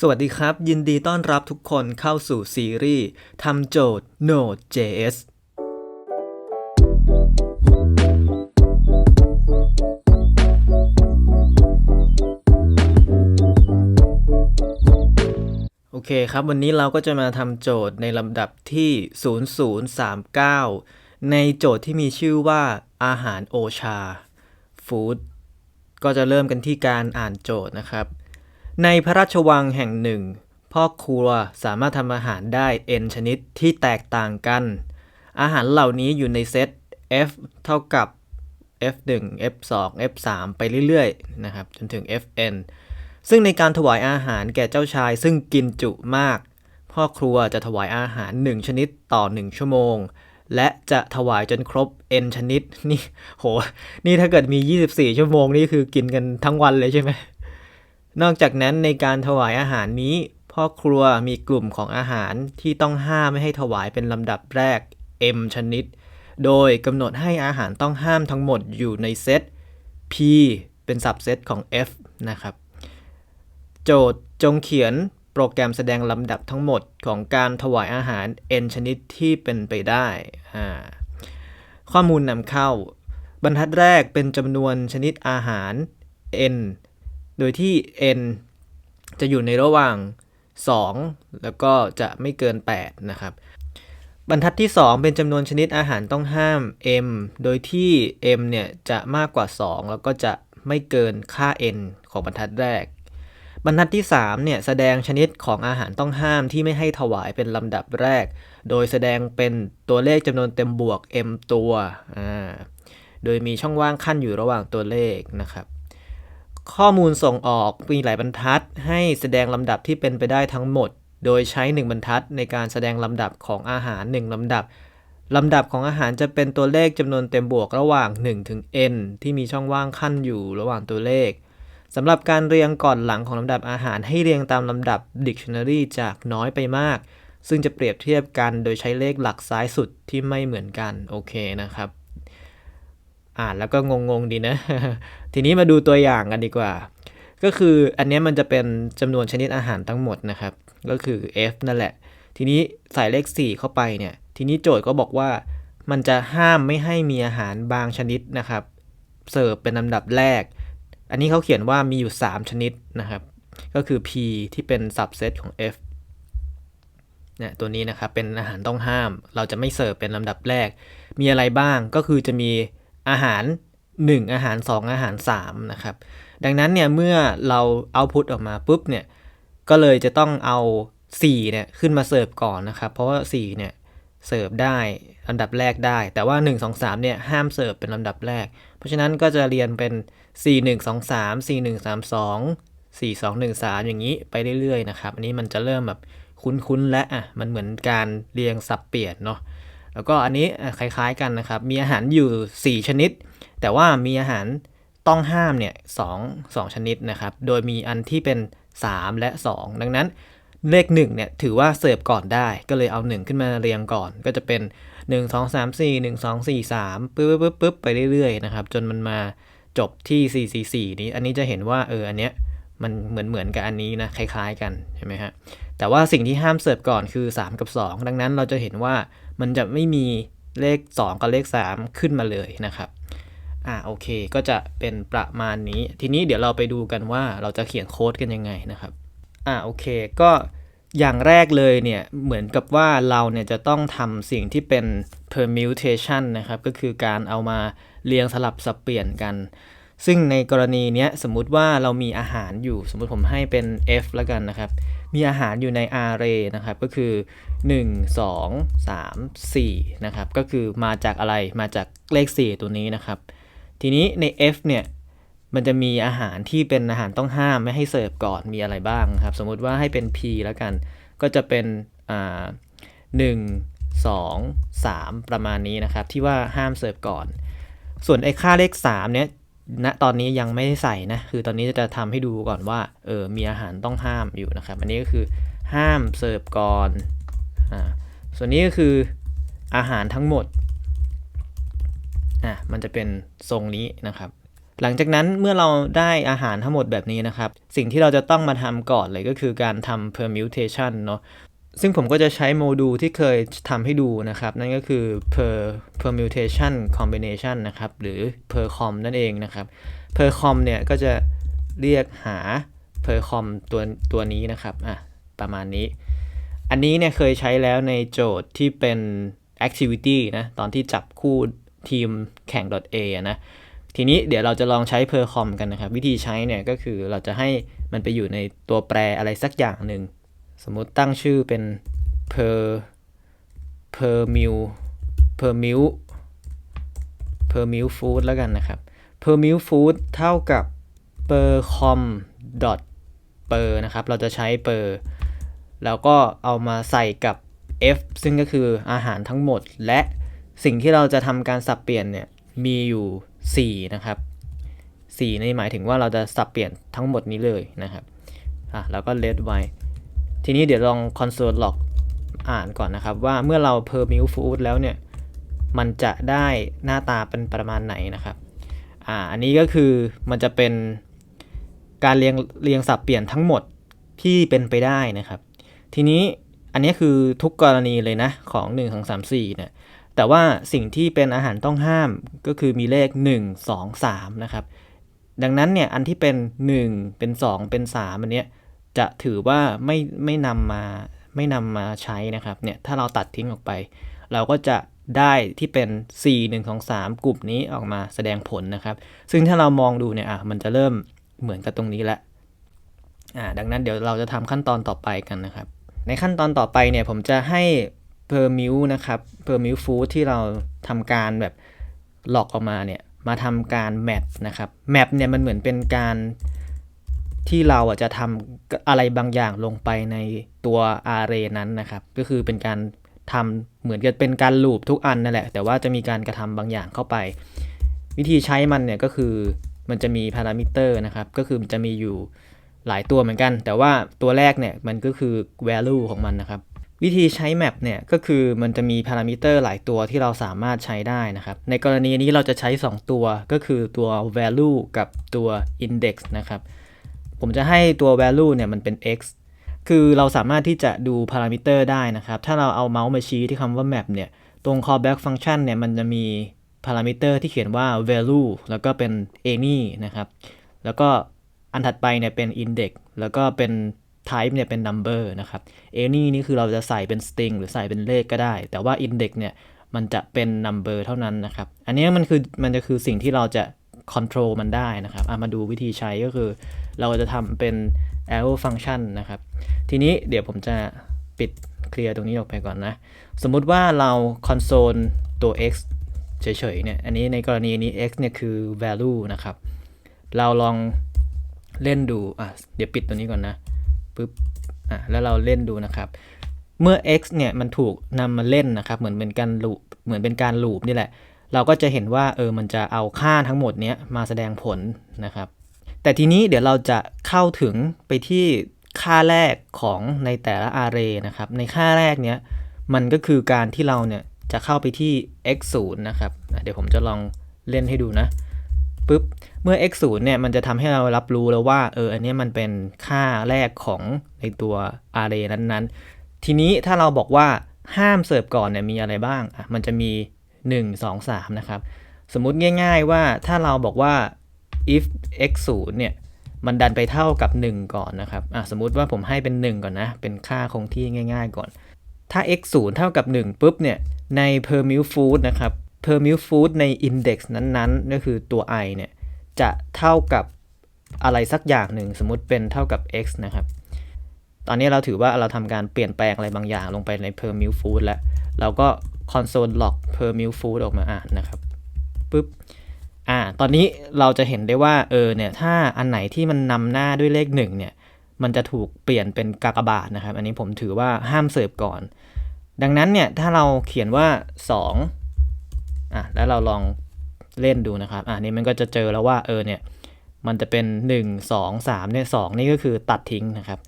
สวัสดีครับ ยินดีต้อนรับทุกคนเข้าสู่ซีรีส์ทำโจทย์ Node.js โอเคครับ วันนี้เราก็จะมาทำโจทย์ในลำดับที่ 0039 ในโจทย์ที่มีชื่อว่าอาหารโอชา Food ก็จะเริ่มกันที่การอ่านโจทย์นะครับ ในพระราชวังแห่งหนึ่ง พ่อครัวสามารถทำอาหารได้ n ชนิดที่แตกต่างกัน อาหารเหล่านี้อยู่ในเซต f เท่ากับ f1 f2 f3 ไปเรื่อยๆนะครับจนถึง fn ซึ่งในการถวายอาหารแก่เจ้าชายซึ่งกินจุมาก พ่อครัวจะถวายอาหาร 1 ชนิดต่อ 1 ชั่วโมง และจะถวายจนครบ n ชนิดนี่โห นี่ถ้าเกิดมี 24 ชั่วโมงนี่คือกินกันทั้งวันเลยใช่ไหม นอกจากนั้นในการถวายอาหารนี้ พ่อครัวมีกลุ่มของอาหารที่ต้องห้ามไม่ให้ถวายเป็นลำดับแรก M ชนิด โดยกำหนดให้อาหารต้องห้ามทั้งหมดอยู่ในเซต P เป็นสับเซตของ F นะครับ โจทย์จงเขียนโปรแกรมแสดงลำดับทั้งหมดของการถวายอาหาร n ชนิดที่เป็นไปได้อ่าข้อมูลนำเข้า บรรทัดแรกเป็นจำนวนชนิดอาหาร n โดยที่ n จะอยู่ในระหว่าง 2 แล้วก็จะไม่เกิน 8 นะครับ บรรทัดที่ 2 เป็นจำนวนชนิดอาหารต้องห้าม m โดยที่ m เนี่ยจะมากกว่า 2 แล้วก็จะไม่เกินค่า n ของบรรทัดแรก บรรทัดที่3เนี่ยแสดงชนิดของอาหารต้องห้ามที่ไม่ให้ถวายเป็นลำดับแรก โดยแสดงเป็นตัวเลขจำนวนเต็มบวก m ตัว โดยมีช่องว่างขั้นอยู่ระหว่างตัวเลขนะครับ ข้อมูลส่งออกมีหลายบรรทัด ให้แสดงลำดับที่เป็นไปได้ทั้งหมด โดยใช้ 1 บรรทัดในการแสดงลำดับของอาหาร 1ลำดับลำดับของอาหารจะเป็นตัวเลขจำนวนเต็มบวกระหว่าง 1 ถึง n ที่มีช่องว่างขั้นอยู่ระหว่างตัวเลขสำหรับการเรียงก่อนหลังของลำดับอาหารให้เรียงตามลำดับ dictionary จากน้อยไปมาก ซึ่งจะเปรียบเทียบกันโดยใช้เลขหลักซ้ายสุดที่ไม่เหมือนกัน โอเคนะครับ อ่านแล้วก็งงๆดีนะ ทีนี้มาดูตัวอย่างกันดีกว่า ก็คืออันนี้มันจะเป็นจำนวนชนิดอาหารทั้งหมดนะครับ ก็คือ f นั่นแหละ ทีนี้ใส่เลข 4 เข้าไปเนี่ย ทีนี้โจทย์ก็บอกว่า มันจะห้ามไม่ให้มีอาหารบางชนิดนะครับ เสิร์ฟเป็นลำดับแรก อันนี้เขาเขียนว่ามีอยู่ 3 ชนิดนะครับ ก็คือ p ที่เป็น subset ของ f เนี่ยตัวนี้นะครับเป็นอาหารต้องห้าม เราจะไม่เสิร์ฟเป็นลำดับแรก มีอะไรบ้างก็คือจะมีอาหาร 1 อาหาร 2 อาหาร 3 นะครับ ดังนั้นเนี่ยเมื่อเราเอาพุตออกมาปุ๊บเนี่ยก็เลยจะต้องเอา4เนี่ยขึ้นมาเสิร์ฟก่อนนะครับ เพราะว่า4เนี่ยเสิร์ฟได้ลำดับแรกได้ แต่ว่า 1 2 3เนี่ยห้ามเสิร์ฟเป็นลำดับแรก เพราะฉะนั้นก็จะเรียนเป็น 4 1 2 3 4 1 3 2 4 2 1 3 อย่างนี้ไปเรื่อยๆนะครับ อันนี้มันจะเริ่มแบบคุ้นๆและอะมันเหมือนการเรียงสับเปลี่ยนเนาะแล้วก็อันนี้คล้ายๆกันนะครับ มีอาหารอยู่ 4 ชนิด แต่ว่ามีอาหารต้องห้ามเนี่ยสองสองชนิดนะครับ โดยมีอันที่เป็น 3 และ 2 ดังนั้นเลข1เนี่ยถือว่าเสิร์ฟก่อนได้ ก็เลยเอา 1 ขึ้นมาเรียงก่อน ก็จะเป็น 1 2 3 4 1 2 4 3ปึ๊บปึ๊บปึ๊บไปเรื่อยๆนะครับจนมันมาจบที่ 4 4 4 นี้ อันนี้จะเห็นว่าเอออันเนี้ยมันเหมือนเหมือนกับอันนี้นะคล้าย ๆ กันใช่ไหมฮะแต่ว่าสิ่งที่ห้ามเสิร์ฟก่อนคือ 3 กับ 2 ดังนั้นเราจะเห็นว่ามันจะไม่มีเลข 2 กับเลข 3 ขึ้นมาเลยนะครับ อ่าโอเค ก็จะเป็นประมาณนี้ ทีนี้เดี๋ยวเราไปดูกันว่าเราจะเขียนโค้ดกันยังไงนะครับอ่าโอเค ก็อย่างแรกเลยเนี่ย เหมือนกับว่าเราเนี่ยจะต้องทำสิ่งที่เป็น permutation นะครับ ก็คือการเอามาเรียงสลับสับเปลี่ยนกัน ซึ่งในกรณีเนี้ยสมมุติว่าเรามีอาหารอยู่ สมมุติผมให้เป็น f แล้วกันนะครับ มีอาหารอยู่ใน array นะครับ ก็คือ 1 2 3 4 นะครับ ก็คือมาจากอะไร มาจากเลข 4 ตัวนี้นะครับ ทีนี้ใน f เนี่ยมันจะมีอาหารที่เป็นอาหารต้องห้ามไม่ให้เสิร์ฟก่อนมีอะไรบ้างครับ สมมุติว่าให้เป็น p แล้วกัน ก็จะเป็นอ่าหนึ่งสองสามประมาณนี้นะครับ ที่ว่าห้ามเสิร์ฟก่อน ส่วนไอ้ค่าเลข3เนี่ยณตอนนี้ยังไม่ได้ใส่นะ คือตอนนี้จะทำให้ดูก่อนว่าเออมีอาหารต้องห้ามอยู่นะครับ อันนี้ก็คือห้ามเสิร์ฟก่อนอ่าส่วนนี้ก็คืออาหารทั้งหมด อะมันจะเป็นทรงนี้นะครับ หลังจากนั้นเมื่อเราได้อาหารทั้งหมดแบบนี้นะครับ สิ่งที่เราจะต้องมาทำก่อนเลยก็คือการทำ permutation เนาะซึ่งผมก็จะใช้โมดูลที่เคยทำให้ดูนะครับ นั่นก็คือ per permutation combination นะครับ หรือ per com นั่นเองนะครับ per com เนี่ยก็จะเรียกหา per com ตัวตัวนี้นะครับอะประมาณนี้ อันนี้เนี่ยเคยใช้แล้วในโจทย์ที่เป็น activity นะ ตอนที่จับคู่ ทีมแข่ง .a นะ ทีนี้เดี๋ยวเราจะลองใช้ per com กันนะครับ วิธีใช้เนี่ยก็คือเราจะให้มันไปอยู่ในตัวแปรอะไรสักอย่างหนึ่ง สมมุติตั้งชื่อเป็น per per mil per mil per mil food แล้วกันนะครับ per mil food เท่ากับ per com dot per นะครับ เราจะใช้ per แล้วก็เอามาใส่กับ f ซึ่งก็คืออาหารทั้งหมดและ สิ่งที่เราจะทำการสับเปลี่ยนเนี่ยมีอยู่ 4 นะครับ4นี่หมายถึงว่าเราจะสับเปลี่ยนทั้งหมดนี้เลยนะครับอะแล้วก็ let ไว้ ทีนี้เดี๋ยวลอง console log อ่านก่อนนะครับ ว่าเมื่อเรา per mil food แล้วเนี่ย มันจะได้หน้าตาเป็นประมาณไหนนะครับอ่าอันนี้ก็คือมันจะเป็นการเรียงเรียงสับเปลี่ยนทั้งหมดที่เป็นไปได้นะครับ ทีนี้อันนี้คือทุกกรณีเลยนะของ1 2 3 4เนี่ย แต่ว่าสิ่งที่เป็นอาหารต้องห้ามก็คือมีเลข 1 2 3 นะครับ ดังนั้นเนี่ยอันที่เป็น 1 เป็น 2 เป็น 3 อันเนี้ยจะถือว่าไม่ไม่นำมาไม่นำมาใช้นะครับเนี่ยถ้าเราตัดทิ้งออกไป เราก็จะได้ที่เป็น 4 1 2 3 กลุ่มนี้ออกมาแสดงผลนะครับ ซึ่งถ้าเรามองดูเนี่ยอะมันจะเริ่มเหมือนกับตรงนี้แล้วอ่าดังนั้นเดี๋ยวเราจะทำขั้นตอนต่อไปกันนะครับ ในขั้นตอนต่อไปเนี่ยผมจะให้ per mil นะครับ per mil food ที่เราทำการแบบหลอกออกมาเนี่ยมาทำการ map นะครับ map เนี่ยมันเหมือนเป็นการที่เราอะจะทำอะไรบางอย่างลงไปในตัว array นั้นนะครับ ก็คือเป็นการทำเหมือนกับเป็นการลูปทุกอันนั่นแหละ แต่ว่าจะมีการกระทำบางอย่างเข้าไป วิธีใช้มันเนี่ยก็คือมันจะมีพารามิเตอร์นะครับ ก็คือจะมีอยู่หลายตัวเหมือนกัน แต่ว่าตัวแรกเนี่ยมันก็คือ value ของมันนะครับ วิธีใช้ map เนี่ยก็คือมันจะมีพารามิเตอร์หลายตัวที่เราสามารถใช้ได้นะครับ ในกรณีนี้เราจะใช้ 2 ตัวก็คือตัว value กับตัว index นะครับ ผมจะให้ตัว value เนี่ยมันเป็น x คือเราสามารถที่จะดูพารามิเตอร์ได้นะครับ ถ้าเราเอาเมาส์มาชี้ที่คำว่า map เนี่ย ตรง callback function เนี่ยมันจะมีพารามิเตอร์ที่เขียนว่า value แล้วก็เป็น any นะครับ แล้วก็อันถัดไปเนี่ยเป็น index แล้วก็เป็น type เนี่ยเป็น number นะครับ any นี่คือเราจะใส่เป็น string หรือใส่เป็นเลขก็ได้ แต่ว่า index เนี่ยมันจะเป็น number เท่านั้นนะครับ อันนี้มันคือมันจะคือสิ่งที่เราจะ control มันได้นะครับอะมาดูวิธีใช้ก็คือ เราจะทำเป็น arrow function นะครับ ทีนี้เดี๋ยวผมจะปิดเคลียร์ตรงนี้ออกไปก่อนนะ สมมุติว่าเรา console ตัว x เฉยๆเนี่ย อันนี้ในกรณีนี้ x เนี่ยคือ value นะครับ เราลองเล่นดู อะ เดี๋ยวปิดตัวนี้ก่อนนะ ปึ๊บอะแล้วเราเล่นดูนะครับ เมื่อ x เนี่ยมันถูกนำมาเล่นนะครับ เหมือนเป็นการลูปเหมือนเป็นการลูปนี่แหละ เราก็จะเห็นว่าเออมันจะเอาค่าทั้งหมดเนี้ยมาแสดงผลนะครับ แต่ทีนี้เดี๋ยวเราจะเข้าถึงไปที่ค่าแรกของในแต่ละ array นะครับ ในค่าแรกเนี้ยมันก็คือการที่เราเนี่ยจะเข้าไปที่ x 0นะครับ เดี๋ยวผมจะลองเล่นให้ดูนะปุ๊บ เมื่อ x 0เนี่ยมันจะทำให้เรารับรู้แล้วว่าเอออันนี้มันเป็นค่าแรกของในตัว array นั้นๆ ทีนี้ถ้าเราบอกว่าห้ามเสิร์ฟก่อนเนี่ยมีอะไรบ้างอะมันจะมี 1 2 3 นะครับ สมมุติง่าย ๆว่าถ้าเราบอกว่า if x 0เนี่ยมันดันไปเท่ากับ 1 ก่อนนะครับอะสมมุติว่าผมให้เป็น 1 ก่อนนะ เป็นค่าคงที่ง่าย ๆ ก่อน ถ้า x 0เท่ากับ 1 ปุ๊บเนี่ยใน per mil food นะครับ per mil food ใน index นั้นๆ ก็คือตัว i เนี่ย จะเท่ากับอะไรสักอย่างหนึ่งสมมติเป็นเท่ากับ x นะครับ ตอนนี้เราถือว่าเราทำการเปลี่ยนแปลงอะไรบางอย่างลงไปใน per mil food แล้ว เราก็ console log per mil food ออกมาอ่านนะครับปุ๊บอ่าตอนนี้เราจะเห็นได้ว่าเออเนี่ยถ้าอันไหนที่มันนำหน้าด้วยเลขหนึ่งเนี่ยมันจะถูกเปลี่ยนเป็นกากบาทนะครับ อันนี้ผมถือว่าห้ามเสิร์ฟก่อน ดังนั้นเนี่ยถ้าเราเขียนว่า2อะแล้วเราลอง เล่นดูนะครับอ่านี่มันก็จะเจอแล้วว่าเออเนี่ยมันจะเป็น 1 2 3เนี่ย2นี่ก็คือตัดทิ้งนะครับ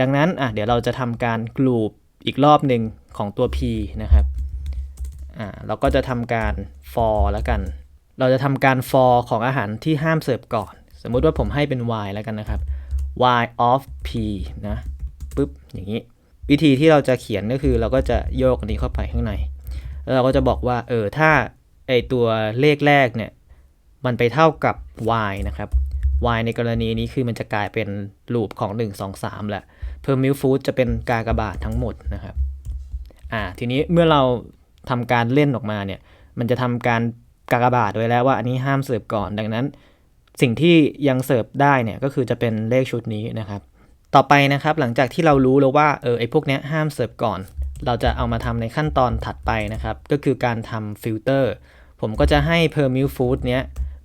ดังนั้นอะเดี๋ยวเราจะทำการกลูปอีกรอบหนึ่งของตัว p นะครับอ่าเราก็จะทำการ for แล้วกัน เราจะทำการ for ของอาหารที่ห้ามเสิร์ฟก่อน สมมุติว่าผมให้เป็น y แล้วกันนะครับ y of p นะปุ๊บอย่างนี้ วิธีที่เราจะเขียนก็คือเราก็จะโยกอันนี้เข้าไปข้างใน แล้วเราก็จะบอกว่าเออถ้า ไอตัวเลขแรกเนี่ยมันไปเท่ากับ y นะครับ y ในกรณีนี้คือมันจะกลายเป็นลูปของ 1 2 3แหละ per milk food จะเป็นกากบาททั้งหมดนะครับอ่าทีนี้เมื่อเราทำการเล่นออกมาเนี่ยมันจะทำการกากบาทไว้แล้วว่าอันนี้ห้ามเสิร์ฟก่อน ดังนั้น สิ่งที่ยังเสิร์ฟได้เนี่ยก็คือจะเป็นเลขชุดนี้นะครับ ต่อไปนะครับหลังจากที่เรารู้แล้วว่าเออไอพวกเนี้ยห้ามเสิร์ฟก่อน เราจะเอามาทำในขั้นตอนถัดไปนะครับ ก็คือการทำฟิลเตอร์ ผมก็จะให้ per mil food เนี้ย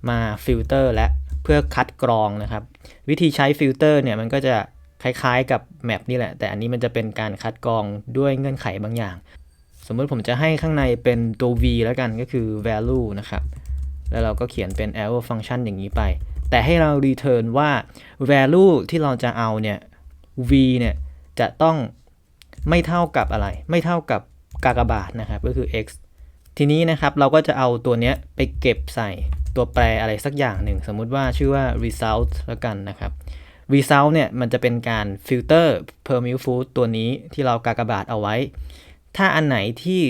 มาฟิลเตอร์และเพื่อคัดกรองนะครับ วิธีใช้ฟิลเตอร์เนี่ยมันก็จะคล้ายๆกับแมปนี่แหละ แต่อันนี้มันจะเป็นการคัดกรองด้วยเงื่อนไขบางอย่าง สมมติผมจะให้ข้างในเป็นตัว v แล้วกันก็คือ value นะครับ แล้วเราก็เขียนเป็น arrow function อย่างนี้ไป แต่ให้เรา return ว่า value ที่เราจะเอาเนี่ย v เนี่ยจะต้องไม่เท่ากับอะไร ไม่เท่ากับกากบาทนะครับ ก็คือ x ทีนี้นะครับเราก็จะเอาตัวเนี้ยไปเก็บใส่ตัวแปรอะไรสักอย่างหนึ่ง สมมุติว่าชื่อว่า result แล้วกันนะครับ result เนี่ยมันจะเป็นการฟิลเตอร์ per milk food ตัวนี้ที่เรากากบาทเอาไว้ ถ้าอันไหนที่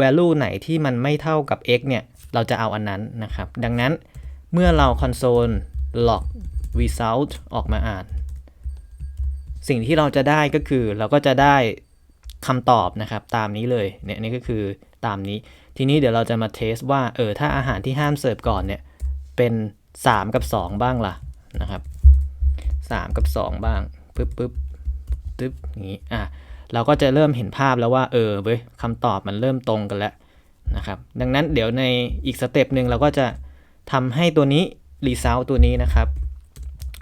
value ไหนที่มันไม่เท่ากับ x เนี่ย เราจะเอาอันนั้นนะครับ ดังนั้นเมื่อเรา console log result ออกมาอ่าน สิ่งที่เราจะได้ก็คือเราก็จะได้คำตอบนะครับ ตามนี้เลยเนี่ยนี่ก็คือตามนี้ ทีนี้เดี๋ยวเราจะมาเทสว่าเออถ้าอาหารที่ห้ามเสิร์ฟก่อนเนี่ยเป็น 3 กับ 2 บ้างล่ะนะครับ 3 กับ 2 บ้างปึ๊บปึ๊บปึ๊บอย่างนี้อะเราก็จะเริ่มเห็นภาพแล้วว่าเออเว้ยคำตอบมันเริ่มตรงกันแล้วนะครับดังนั้นเดี๋ยวในอีกสเต็ปหนึ่งเราก็จะทำให้ตัวนี้ result ตัวนี้นะครับ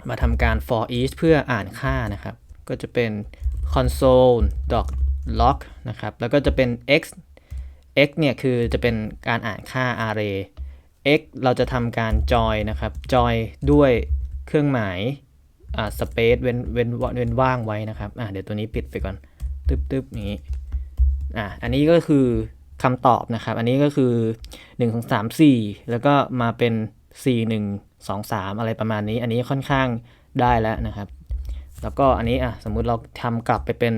มาทำการ for each เพื่ออ่านค่านะครับ ก็จะเป็น console dot log นะครับแล้วก็จะเป็น x x เนี่ยคือจะเป็นการอ่านค่า array x เราจะทำการ join นะครับ join ด้วยเครื่องหมายอ่า space เว้นเว้นเว้นว่างไว้นะครับอ่าเดี๋ยวตัวนี้ปิดไปก่อนตึ๊บตึ๊บอย่างนี้อ่าอันนี้ก็คือคำตอบนะครับ อันนี้ก็คือ 1 2 3 4 แล้วก็มาเป็น 4 1 2 3 อะไรประมาณนี้ อันนี้ค่อนข้างได้แล้วนะครับ แล้วก็อันนี้อะสมมุติเราทำกลับไปเป็น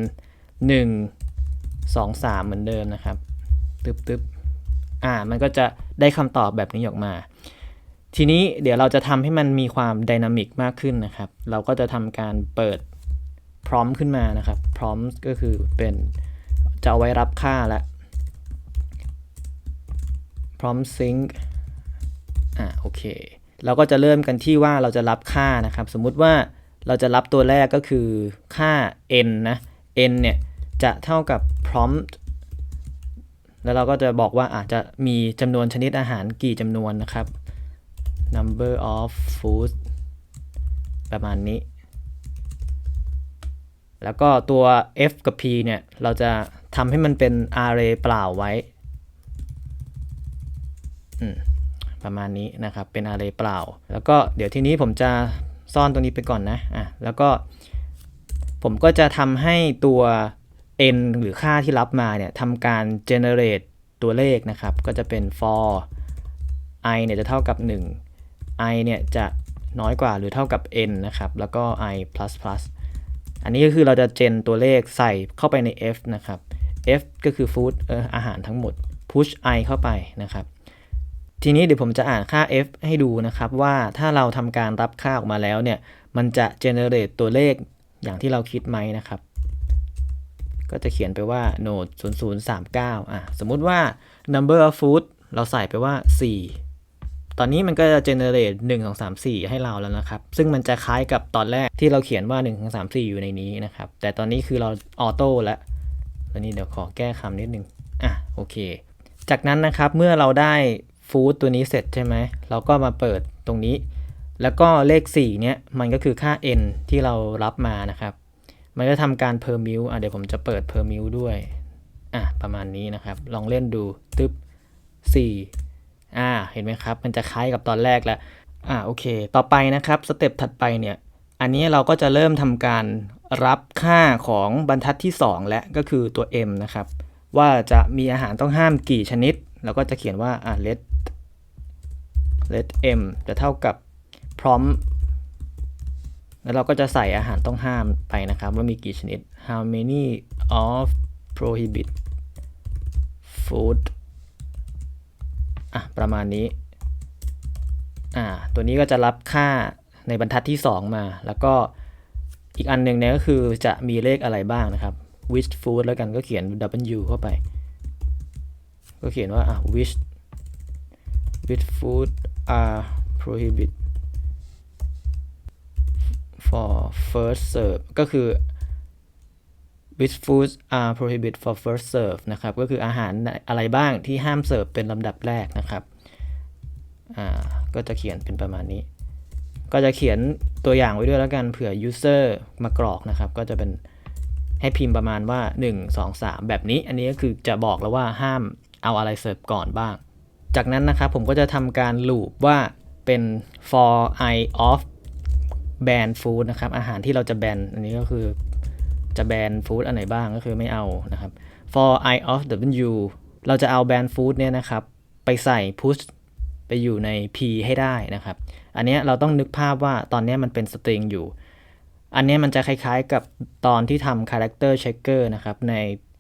1 2 3 เหมือนเดิมนะครับ ตึ๊บตึ๊บอ่า มันก็จะได้คำตอบแบบนี้ออกมา ทีนี้เดี๋ยวเราจะทำให้มันมีความไดนามิกมากขึ้นนะครับ เราก็จะทำการเปิดพร้อมขึ้นมานะครับ พร้อมก็คือเป็นจะเอาไว้รับค่าแล้วพร้อมซิงค์อ่าโอเค เราก็จะเริ่มกันที่ว่าเราจะรับค่านะครับ สมมุติว่าเราจะรับตัวแรกก็คือค่า n นะ n เนี่ยจะเท่ากับ prompt แล้วเราก็จะบอกว่าอาจจะมีจำนวนชนิดอาหารกี่จำนวนนะครับ number of food ประมาณนี้ แล้วก็ตัว f กับ p เนี่ย เราจะทำให้มันเป็น array เปล่าไว้ ประมาณนี้นะครับ เป็น array เปล่า แล้วก็เดี๋ยวทีนี้ผมจะซ่อนตรงนี้ไปก่อนนะ อะ แล้วก็ผมก็จะทำให้ตัว n หรือค่าที่รับมาเนี่ยทำการ generate ตัวเลขนะครับ ก็จะเป็น for i เนี่ยจะเท่ากับ 1 i เนี่ยจะน้อยกว่าหรือเท่ากับ n นะครับ แล้วก็ i plus plus อันนี้ก็คือเราจะเจนตัวเลขใส่เข้าไปใน f นะครับ f ก็คือ food เอออาหารทั้งหมด push i เข้าไปนะครับ ทีนี้เดี๋ยวผมจะอ่านค่า f ให้ดูนะครับ ว่าถ้าเราทำการรับค่าออกมาแล้วเนี่ย มันจะ generate ตัวเลขอย่างที่เราคิดไหมนะครับ ก็จะเขียนไปว่า node 0039อะสมมุติว่า number of food เราใส่ไปว่า 4 ตอนนี้มันก็จะ generate 1 2 3 4 ให้เราแล้วนะครับ ซึ่งมันจะคล้ายกับตอนแรกที่เราเขียนว่า 1 2 3 4 อยู่ในนี้นะครับ แต่ตอนนี้คือเราออโต้แล้วตอนนี้เดี๋ยวขอแก้คำนิดนึง อะ โอเค จากนั้นนะครับเมื่อเราได้ฟู้ดตัวนี้เสร็จใช่ไหม เราก็มาเปิดตรงนี้ แล้วก็เลข 4 เนี้ยมันก็คือค่า n ที่เรารับมานะครับ มันก็ทำการ per mil อะเดี๋ยวผมจะเปิด per mil ด้วย อะประมาณนี้นะครับ ลองเล่นดูตึ๊บ4อ่า เห็นไหมครับ มันจะคล้ายกับตอนแรกแล้ว อ่าโอเค ต่อไปนะครับสเต็ปถัดไปเนี่ย อันนี้เราก็จะเริ่มทำการรับค่าของบรรทัดที่ 2 และก็คือตัว m นะครับ ว่าจะมีอาหารต้องห้ามกี่ชนิด เราก็จะเขียนว่าอ่า let let m จะเท่ากับ prompt แล้วเราก็จะใส่อาหารต้องห้ามไปนะครับ ว่ามีกี่ชนิด how many of prohibit food อะ ประมาณนี้ อ่า ตัวนี้ก็จะรับค่าในบรรทัดที่ 2 มา แล้วก็อีกอันหนึ่งเนี่ยก็คือจะมีเลขอะไรบ้างนะครับ which food แล้วกันก็เขียน w เข้าไป ก็เขียนว่าอะ which which food are prohibited for first serve ก็คือ which foods are prohibited for first serve นะครับ ก็คืออาหารอะไรบ้างที่ห้ามเสิร์ฟเป็นลำดับแรกนะครับ อ่า ก็จะเขียนเป็นประมาณนี้ ก็จะเขียนตัวอย่างไว้ด้วยแล้วกันเผื่อ user มากรอกนะครับ ก็จะเป็นให้พิมพ์ประมาณว่า 1 2 3 แบบนี้ อันนี้ก็คือจะบอกแล้วว่าห้ามเอาอะไรเสิร์ฟก่อนบ้าง จากนั้นนะครับผมก็จะทำการ loop ว่าเป็น for i of ban food นะครับ อาหารที่เราจะแบนอันนี้ก็คือจะแบนฟู้ดอันไหนบ้างก็คือไม่เอานะครับ for i of w เราจะเอา ban food เนี่ยนะครับ ไปใส่ push ไปอยู่ใน p ให้ได้นะครับ อันนี้เราต้องนึกภาพว่าตอนนี้มันเป็นสตริงอยู่ อันนี้มันจะคล้ายๆกับตอนที่ทำ character checker นะครับ ใน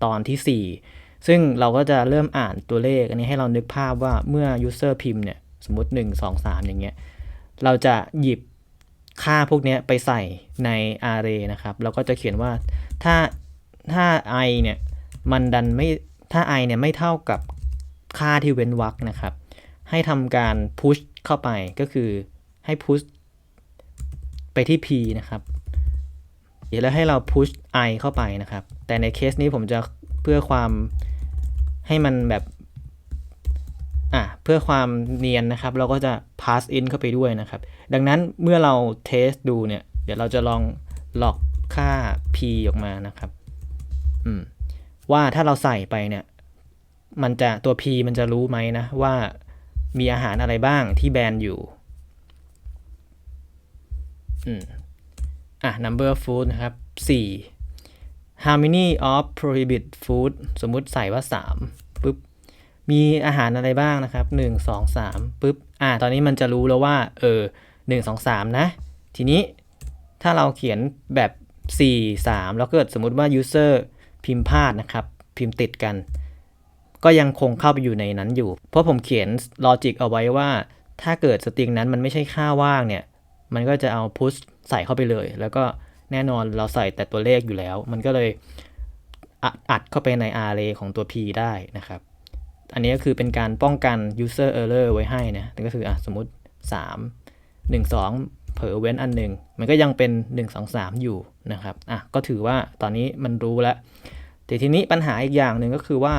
ตอนที่ 4 ซึ่งเราก็จะเริ่มอ่านตัวเลข อันนี้ให้เรานึกภาพว่าเมื่อ user พิมพ์เนี่ย สมมติ 1 2 3 อย่างเงี้ย เราจะหยิบ ค่าพวกนี้ไปใส่ใน array นะครับ เราก็จะเขียนว่าถ้าถ้า i เนี่ยมันดันไม่ถ้า i เนี่ยไม่เท่ากับค่าที่เว้นวรรคนะครับ ให้ทำการ push เข้าไปก็คือให้ push ไปที่ p นะครับแล้วให้เรา push i เข้าไปนะครับ แต่ในเคสนี้ผมจะเพื่อความให้มันแบบ อะเพื่อความเนียนนะครับ เราก็จะ pass in เข้าไปด้วยนะครับ ดังนั้นเมื่อเราเทสดูเนี่ย เดี๋ยวเราจะลองหลอกค่า p ออกมานะครับอืมว่าถ้าเราใส่ไปเนี่ย มันจะตัว p มันจะรู้ไหมนะ ว่ามีอาหารอะไรบ้างที่แบนอยู่อืมอะ number of food นะครับ 4 how many of prohibit food สมมุติใส่ว่า 3 มีอาหารอะไรบ้างนะครับ 1 2 3ปุ๊บอ่าตอนนี้มันจะรู้แล้วว่าเออ1 2 3 นะ ทีนี้ถ้าเราเขียนแบบ 4 3 แล้วเกิดสมมุติว่า user พิมพ์พลาดนะครับ พิมพ์ติดกัน ก็ยังคงเข้าไปอยู่ในนั้นอยู่ เพราะผมเขียนลอจิกเอาไว้ว่า ถ้าเกิดสตริงนั้นมันไม่ใช่ค่าว่างเนี่ย มันก็จะเอา push ใส่เข้าไปเลย แล้วก็แน่นอนเราใส่แต่ตัวเลขอยู่แล้ว มันก็เลยออัดเข้าไปใน array ของตัว p ได้นะครับ อันนี้ก็คือเป็นการป้องกัน user error ไว้ให้นะก็คืออะสมมติ 3 1 2 เผลอเว้นอันหนึ่งมันก็ยังเป็น 1 2 3 อยู่นะครับอะก็ถือว่าตอนนี้มันรู้แล้ว แต่ทีนี้ปัญหาอีกอย่างหนึ่งก็คือว่า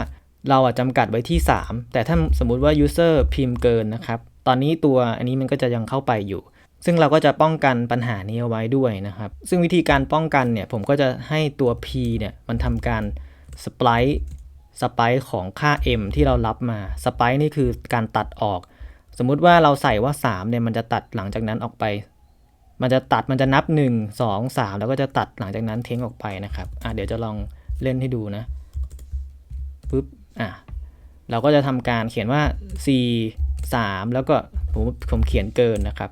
เราอะจำกัดไว้ที่ 3 แต่ถ้าสมมุติว่า user พิมพ์เกินนะครับ ตอนนี้ตัวอันนี้มันก็จะยังเข้าไปอยู่ ซึ่งเราก็จะป้องกันปัญหานี้เอาไว้ด้วยนะครับ ซึ่งวิธีการป้องกันเนี่ยผมก็จะให้ตัว p เนี่ยมันทำการ splice สไปค์ของค่า m ที่เรารับมาสไปค์นี่คือการตัดออก สมมุติว่าเราใส่ว่า3เนี่ยมันจะตัดหลังจากนั้นออกไป มันจะตัดมันจะนับ 1 2 3 แล้วก็จะตัดหลังจากนั้นทิ้งออกไปนะครับอะเดี๋ยวจะลองเล่นให้ดูนะปุ๊บอะเราก็จะทำการเขียนว่า 4 3 แล้วก็ผมผมเขียนเกินนะครับ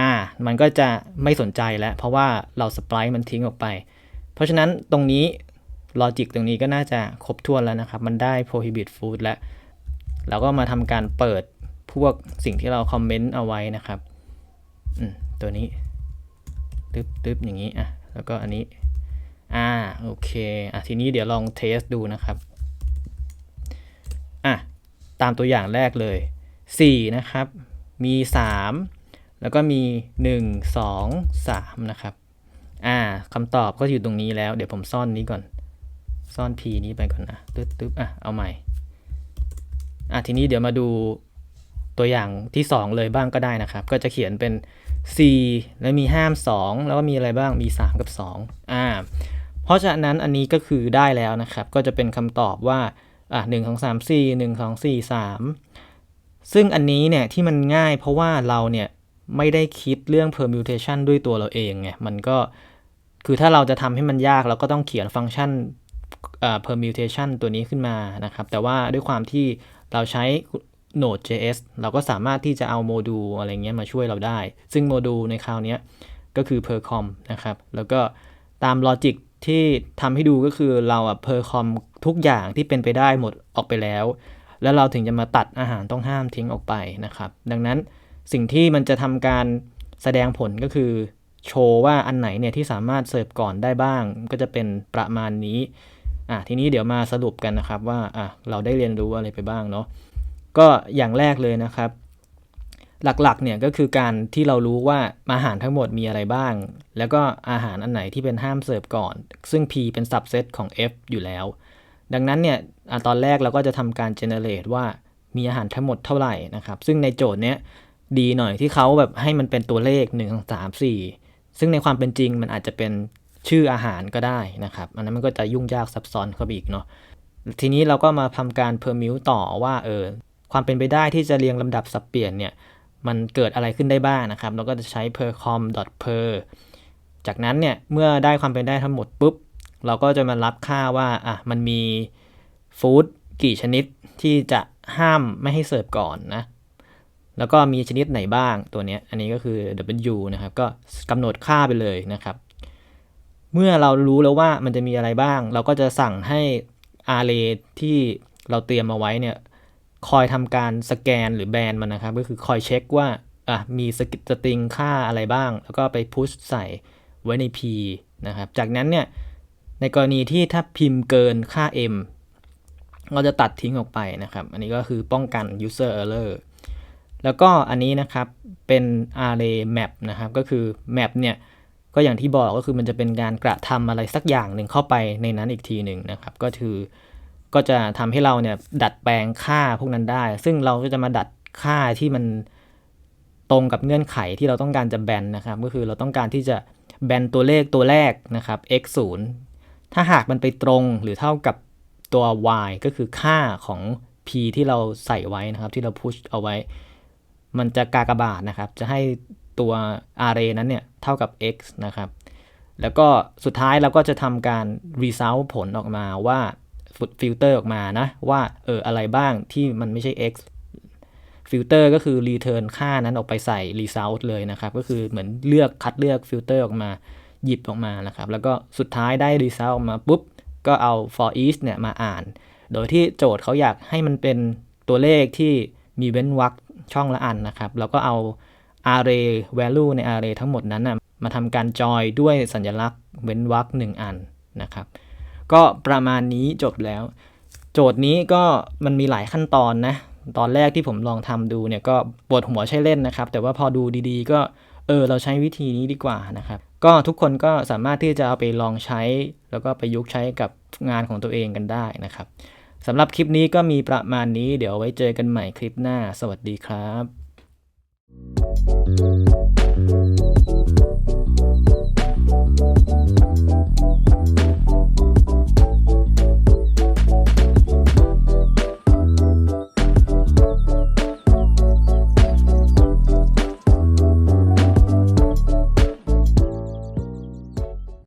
อ่ามันก็จะไม่สนใจแล้ว เพราะว่าเราสไปร์มันทิ้งออกไป เพราะฉะนั้นตรงนี้ ลอจิกตรงนี้ก็น่าจะครบถ้วนแล้วนะครับ มันได้ prohibit food แล้ว เราก็มาทำการเปิดพวกสิ่งที่เราคอมเมนต์เอาไว้นะครับอืมตัวนี้ตึ๊บตึ๊บอย่างนี้อะแล้วก็อันนี้ อ่า โอเค อะ ทีนี้เดี๋ยวลองเทสดูนะครับ อะ ตามตัวอย่างแรกเลย 4 นะครับ มี 3 แล้วก็มี 1 2 3 นะครับ อ่าคำตอบก็อยู่ตรงนี้แล้ว เดี๋ยวผมซ่อนนี้ก่อน ซ่อน p นี้ไปก่อนนะตึ๊บตึ๊บอะ เอาใหม่ อะ ทีนี้เดี๋ยวมาดูตัวอย่างที่ 2 เลยบ้างก็ได้นะครับ ก็จะเขียนเป็น c แล้วมีห้าม 2 แล้วก็มีอะไรบ้างมี 3 กับ 2 อ่า เพราะฉะนั้นอันนี้ก็คือได้แล้วนะครับ ก็จะเป็นคำตอบว่า อะหนึ่งสองสามสี่หนึ่งสองสี่สามซึ่งอันนี้เนี่ยที่มันง่ายเพราะว่าเราเนี่ยไม่ได้คิดเรื่อง permutation ด้วยตัวเราเองไง มันก็คือถ้าเราจะทำให้มันยากเราก็ต้องเขียนฟังก์ชัน permutation ตัวนี้ขึ้นมานะครับ แต่ว่าด้วยความที่เราใช้ Node.js เราก็สามารถที่จะเอาโมดูลอะไรเงี้ยมาช่วยเราได้ ซึ่งโมดูลในคราวนี้ก็คือ percom นะครับ แล้วก็ตามลอจิกที่ทำให้ดูก็คือเราอะ percom ทุกอย่างที่เป็นไปได้หมดออกไปแล้ว แล้วเราถึงจะมาตัดอาหารต้องห้ามทิ้งออกไปนะครับ ดังนั้นสิ่งที่มันจะทำการแสดงผลก็คือโชว์ว่าอันไหนเนี่ยที่สามารถเสิร์ฟก่อนได้บ้าง ก็จะเป็นประมาณนี้ อะทีนี้เดี๋ยวมาสรุปกันนะครับว่าอะเราได้เรียนรู้อะไรไปบ้างเนาะก็อย่างแรกเลยนะครับ หลักๆเนี่ยก็คือการที่เรารู้ว่าอาหารทั้งหมดมีอะไรบ้าง แล้วก็อาหารอันไหนที่เป็นห้ามเสิร์ฟก่อน ซึ่ง P เป็น subset ของ F อยู่แล้ว ดังนั้นเนี่ยอะตอนแรกเราก็จะทำการ generate ว่ามีอาหารทั้งหมดเท่าไหร่นะครับ ซึ่งในโจทย์เนี้ยดีหน่อยที่เขาแบบให้มันเป็นตัวเลข 1 2 3 4 ซึ่งในความเป็นจริงมันอาจจะเป็น ชื่ออาหารก็ได้นะครับ อันนั้นมันก็จะยุ่งยากซับซ้อนเข้าไปอีกเนาะ ทีนี้เราก็มาทำการเพอร์มิวต่อว่าเออความเป็นไปได้ที่จะเรียงลำดับสับเปลี่ยนเนี่ยมันเกิดอะไรขึ้นได้บ้างนะครับ เราก็จะใช้ per com per จากนั้นเนี่ยเมื่อได้ความเป็นได้ทั้งหมดปุ๊บ เราก็จะมารับค่าว่าอะมันมีฟู้ดกี่ชนิดที่จะห้ามไม่ให้เสิร์ฟก่อนนะ แล้วก็มีชนิดไหนบ้างตัวเนี้ยอันนี้ก็คือ W นะครับ ก็กำหนดค่าไปเลยนะครับ เมื่อเรารู้แล้วว่ามันจะมีอะไรบ้าง เราก็จะสั่งให้ array ที่เราเตรียมมาไว้เนี่ยคอยทำการสแกนหรือแบนมันนะครับ ก็คือคอยเช็คว่าอะมีสกิสติงค่าอะไรบ้าง แล้วก็ไปพุชใส่ไว้ใน p นะครับ จากนั้นเนี่ยในกรณีที่ถ้าพิมพ์เกินค่า m เราจะตัดทิ้งออกไปนะครับ อันนี้ก็คือป้องกัน user error แล้วก็อันนี้นะครับเป็น array map นะครับ ก็คือ map เนี่ย ก็อย่างที่บอกก็คือมันจะเป็นการกระทำอะไรสักอย่างหนึ่งเข้าไปในนั้นอีกทีหนึ่งนะครับ ก็คือก็จะทำให้เราเนี่ยดัดแปลงค่าพวกนั้นได้ ซึ่งเราก็จะมาดัดค่าที่มันตรงกับเงื่อนไขที่เราต้องการจะแบนนะครับ ก็คือเราต้องการที่จะแบนตัวเลขตัวแรกนะครับ x 0ถ้าหากมันไปตรงหรือเท่ากับตัว y ก็คือค่าของ p ที่เราใส่ไว้นะครับ ที่เราพุชเอาไว้ มันจะกากบาทนะครับ จะให้ตัว array นั้นเนี่ย เท่ากับ x นะครับ แล้วก็สุดท้ายเราก็จะทำการ result ผลออกมาว่าฟิลเตอร์ออกมานะ ว่าเอออะไรบ้างที่มันไม่ใช่ x ฟิลเตอร์ก็คือ return ค่านั้นออกไปใส่ result เลยนะครับ ก็คือเหมือนเลือกคัดเลือกฟิลเตอร์ออกมาหยิบออกมานะครับ แล้วก็สุดท้ายได้ result ออกมาปุ๊บ ก็เอา for each เนี่ยมาอ่าน โดยที่โจทย์เขาอยากให้มันเป็นตัวเลขที่มีเว้นวรรคช่องละอันนะครับ แล้วก็เอา array value ใน array ทั้งหมดนั้นนะมาทำการจอยด้วยสัญลักษณ์เว้นวรรคหนึ่งอันนะครับ ก็ประมาณนี้จบแล้ว โจทย์นี้ก็มันมีหลายขั้นตอนนะ ตอนแรกที่ผมลองทำดูเนี่ยก็ปวดหัวใช้เล่นนะครับ แต่ว่าพอดูดีๆ ก็เออเราใช้วิธีนี้ดีกว่านะครับ ก็ทุกคนก็สามารถที่จะเอาไปลองใช้ แล้วก็ประยุกต์ใช้กับงานของตัวเองกันได้นะครับสำหรับคลิปนี้ก็มีประมาณนี้ เดี๋ยวไว้เจอกันใหม่คลิปหน้า สวัสดีครับ